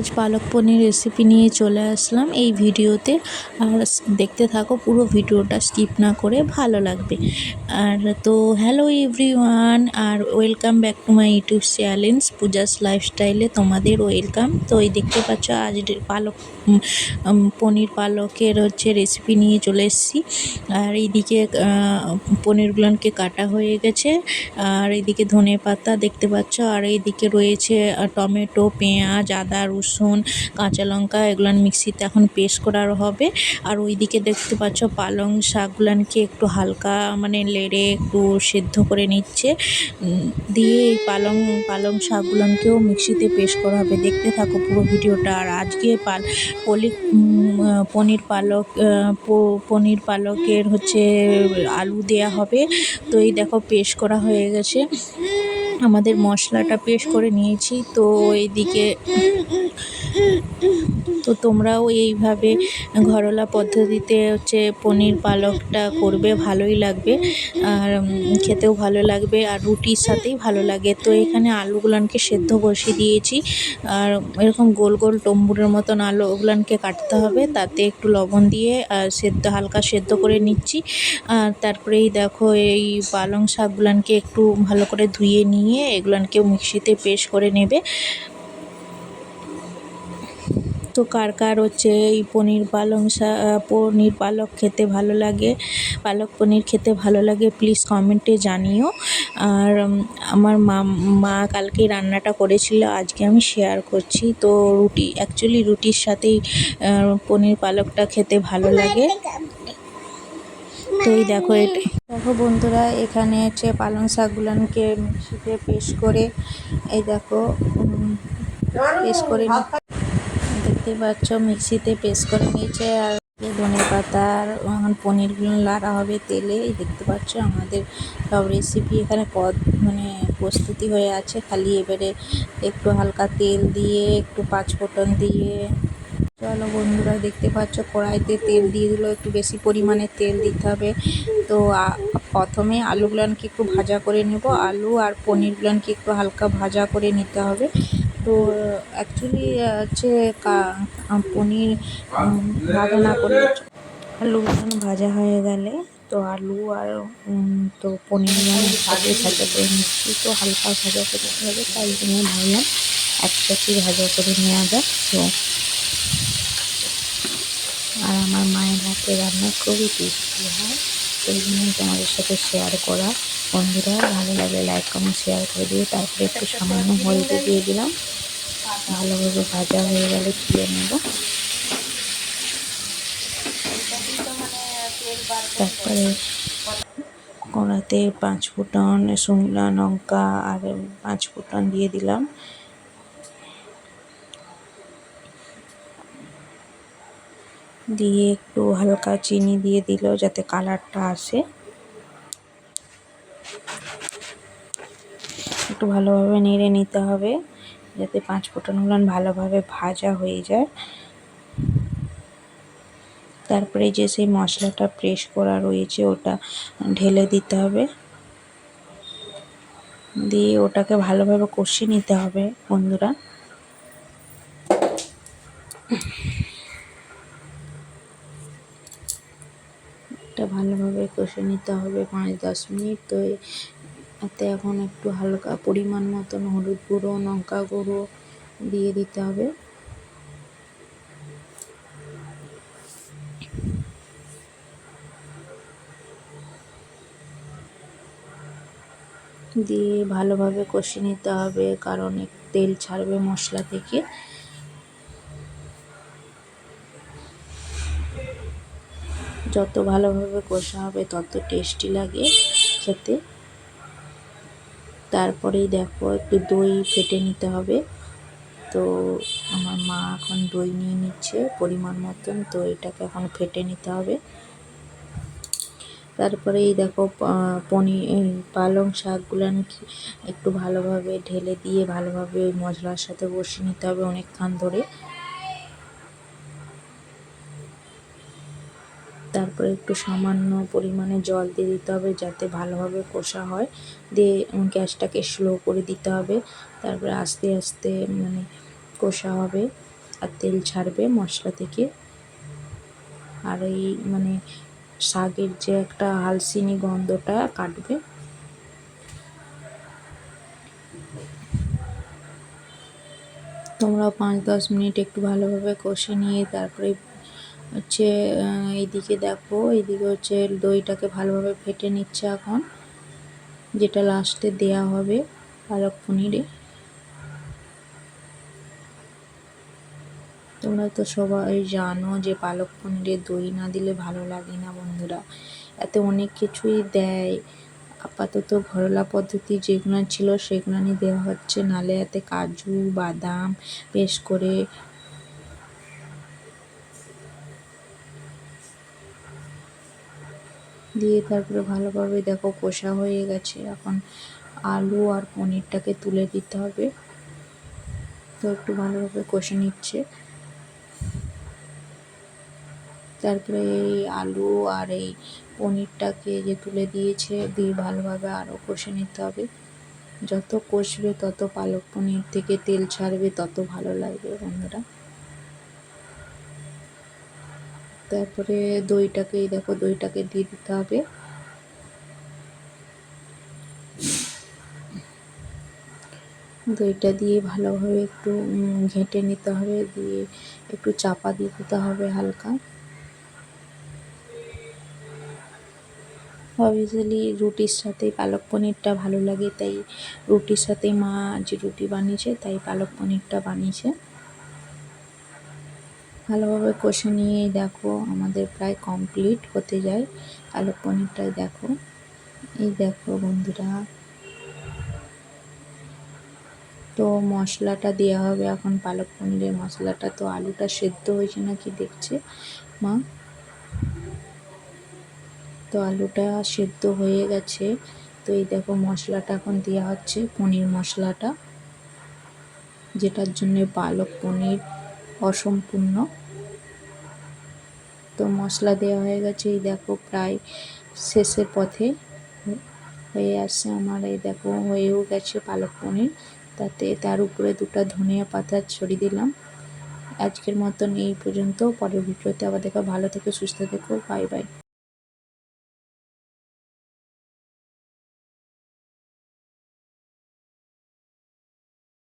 আজ পালক পনির রেসিপি নিয়ে চলে আসলাম এই ভিডিওতে। আর দেখতে থাকো পুরো ভিডিওটা স্কিপ না করে ভালো লাগবে। আর তো hello everyone R welcome back to my YouTube channel Puja's লাইফস্টাইলে তোমাদের ওয়েলকাম তো এই দেখতে পাচ্ছ আজ পালক পনির পালকের হচ্ছে রেসিপি নিয়ে চলে এসেছি। আর এইদিকে পনিরগুলোকে কাটা হয়ে গেছে। আর এইদিকে ধনে পাতা দেখতে পাচ্ছ। আর এইদিকে রয়েছে টমেটো, পেঁয়াজ, আদা, রসুন কাঁচা লঙ্কা এগুলো মিক্সিতে এখন পেস্ট করার হবে। আর ওইদিকে দেখতে পাচ্ছ পালং শাকগুলানকে একটু হালকা মানে লেড়ে একটু সেদ্ধ করে নিচ্ছে। দিয়ে এই পালং পালং শাকগুলানকেও মিক্সিতে পেস্ট করা হবে। দেখতে থাকো পুরো ভিডিওটা। আর আজকে পাল, পলি পনির পালক পনির পালকের হচ্ছে আলু দেয়া হবে। তো এই দেখো পেস্ট করা হয়ে গেছে। আমাদের মশলাটা পেস্ট করে নিয়েছি। তো এইদিকে তো তোমরাও এইভাবে ঘরোয়া পদ্ধতিতে হচ্ছে পনির পালকটা করবে, ভালোই লাগবে। আর খেতেও ভালো লাগবে আর রুটির সাথেই ভালো লাগে। তো এখানে আলুগুলানকে সেদ্ধ বসিয়ে দিয়েছি। আর এরকম গোল গোল টম্বুরের মতন আলু ওগুলানকে কাটতে হবে। তাতে একটু লবণ দিয়ে আর সেদ্ধ, হালকা সেদ্ধ করে নিচ্ছি। আর তারপরেই দেখো এই পালং শাকগুলানকে একটু ভালো করে ধুয়ে নিয়ে এগুলানকেও মিক্সিতে পেস্ট করে নেবে। তো কার কার হচ্ছে এই পনির পালং শা পনির পালক খেতে ভালো লাগে? পালক পনির খেতে ভালো লাগে প্লিজ কমেন্টে জানিও। আর আমার মা মা কালকে রান্নাটা করেছিল, আজকে আমি শেয়ার করছি। তো রুটি অ্যাকচুয়ালি রুটির সাথেই পনির পালকটা খেতে ভালো লাগে। তো এই দেখো এটা, দেখো বন্ধুরা, এখানে হচ্ছে পালং শাকগুলোকে মিক্সিতে পেস্ট করে, এই দেখো পেস্ট করে দেখতে পাচ্ছ, মিক্সিতে পেস্ট করে নিয়েছে। আর ধনে পাতা আর, এখন পনিরগুলো লাড়া হবে তেলে। দেখতে পাচ্ছ, আমাদের সব রেসিপি এখানে পদ মানে প্রস্তুতি হয়ে আছে। খালি এবারে একটু হালকা তেল দিয়ে, একটু পাঁচ ফোড়ন দিয়ে। চলো বন্ধুরা, দেখতে পাচ্ছ, কড়াইতে তেল দিয়ে দিলো। একটু বেশি পরিমাণে তেল দিতে হবে। তো প্রথমে আলুগুলানকে একটু ভাজা করে নেব। আলু আর পনিরগুলানকে একটু হালকা ভাজা করে নিতে হবে। তো অ্যাকচুয়ালি হচ্ছে পনির ভাজা না করে আলুগুলো ভাজা হয়ে গেলে, তো আলু আর তো পনিরগুলো ভাজা ভাজা করে নিচ্ছি, তো হালকা ভাজা করতে হবে তাই জন্য ভাবলাম একসাথে ভাজা করে নেওয়া যাক, তো। আর আমার মায়ের হাতে রান্না খুবই টেস্টি হয়। সেই জন্যই তোমাদের সাথে শেয়ার করা। বন্ধুরা, ভালো লাগলে লাইক কমেন্ট শেয়ার করে দিয়ে তারপরে একটু সামান্য হলদি দিয়ে দিলাম। ভালোভাবে ভাজা হয়ে গেলে তুলে নেব। তারপরে কড়াতে পাঁচ ফোড়ন শুকনো লঙ্কা, আর পাঁচ ফোড়ন দিয়ে দিলাম। দিয়ে একটু হালকা চিনি দিয়ে দিল যাতে কালারটা আসে। একটু ভালোভাবে নেড়ে নিতে হবে যাতে পাঁচ ফোড়নগুলো ভালোভাবে ভাজা হয়ে যায়। তারপরে যে সেই মশলাটা প্রেস করা রয়েছে ওটা ঢেলে দিতে হবে। দিয়ে ওটাকে ভালোভাবে কষিয়ে নিতে হবে বন্ধুরা। এটা ভালোভাবে কষে নিতে হবে পাঁচ দশ মিনিট। তো এতে এখন একটু হালকা পরিমাণ মতন হলুদ গুঁড়ো, লঙ্কা গুঁড়ো দিয়ে দিতে হবে। দিয়ে ভালোভাবে কষে নিতে হবে কারণ তেল ছাড়বে মশলা থেকে। যত ভালোভাবে কষা হবে, তত টেস্টি লাগে খেতে। তারপরেই দেখো একটু দই ফেটে নিতে হবে। তো আমার মা এখন দই নিয়ে নিচ্ছে পরিমাণ মতন, তো এটাকে এখন ফেটে নিতে হবে। তারপরে এই দেখো পনির পালং শাকগুলো একটু ভালোভাবে ঢেলে দিয়ে ভালোভাবে ওই মশলার সাথে বসিয়ে নিতে হবে অনেকক্ষণ ধরে। তারপরে একটু সামান্য পরিমাণে জল দিয়ে দিতে হবে যাতে ভালোভাবে কষা হয়। দিয়ে গ্যাসটাকে স্লো করে দিতে হবে। তারপরে আস্তে আস্তে মানে কষা হবে আর তেল ছাড়বে মশলা থেকে। আর এই মানে শাকের যে একটা হালসিনি গন্ধটা কাটবে। তোমরা পাঁচ দশ মিনিট একটু ভালোভাবে কষে নিয়ে তারপরে হচ্ছে এইদিকে দেখো, এইদিকে হচ্ছে দইটাকে ভালোভাবে ফেটে নিচ্ছে এখন, যেটা লাস্টে দেয়া হবে পালক পনিরে। তোমরা তো সবাই জানো যে পালক পনিরে দই না দিলে ভালো লাগে না বন্ধুরা। এতে অনেক কিছুই দেয়। আপাতত ঘরোয়া পদ্ধতি যেগুলো ছিল সেগুলো দেওয়া হচ্ছে, নালে এতে কাজু, বাদাম, পেস্ট করে দিয়ে তারপরে ভালোভাবে দেখো কষা হয়ে গেছে। এখন আলু আর পনিরটাকে তুলে দিতে হবে। তো একটু ভালোভাবে কষে নিচ্ছে। তারপরে এই আলু আর এই পনিরটাকে যে তুলে দিয়েছে, দিয়ে ভালোভাবে আরও কষে নিতে হবে। যত কষবে তত পালক পনির থেকে তেল ছাড়বে, তত ভালো লাগবে বন্ধুরা। তারপরে দইটাকে দেখো, দইটাকে দিয়ে দিতে হবে। দইটা দিয়ে ভালোভাবে একটু ঘেঁটে নিতে হবে, দিয়ে একটু চাপা দিয়ে দিতে হবে হালকা। অবভিয়াসলি রুটির সাথে পালক পনিরটা ভালো লাগে, তাই রুটির সাথে মা যে রুটি বানিয়েছে, তাই পালক পনিরটা বানিয়েছে। ভালোভাবে কষে নিয়ে দেখো আমাদের প্রায় কমপ্লিট হতে যায়। পালক পনিরটাই দেখো। এই দেখো বন্ধুরা। তো মশলাটা দেওয়া হবে এখন পালক পনিরের মশলাটা। তো আলুটা সেদ্ধ হয়েছে নাকি দেখছে মা? তো আলুটা সেদ্ধ হয়ে গেছে। তো এই দেখো মশলাটা এখন দেওয়া হচ্ছে পনির মশলাটা, যেটার জন্য পালক পনির অসম্পূর্ণ। তো মশলা দেওয়া হয়ে গেছে, এই দেখো প্রায় শেষের পথে হয়ে আসছে আমার, এই দেখো হয়েও গেছে পালক পনির। তাতে তার উপরে দুটো ধনিয়া পাতা ছড়িয়ে দিলাম। আজকের মতন এই পর্যন্ত, পরের ভিডিওতে আবার দেখো ভালো থেকে, সুস্থ থেকো, বাই বাই।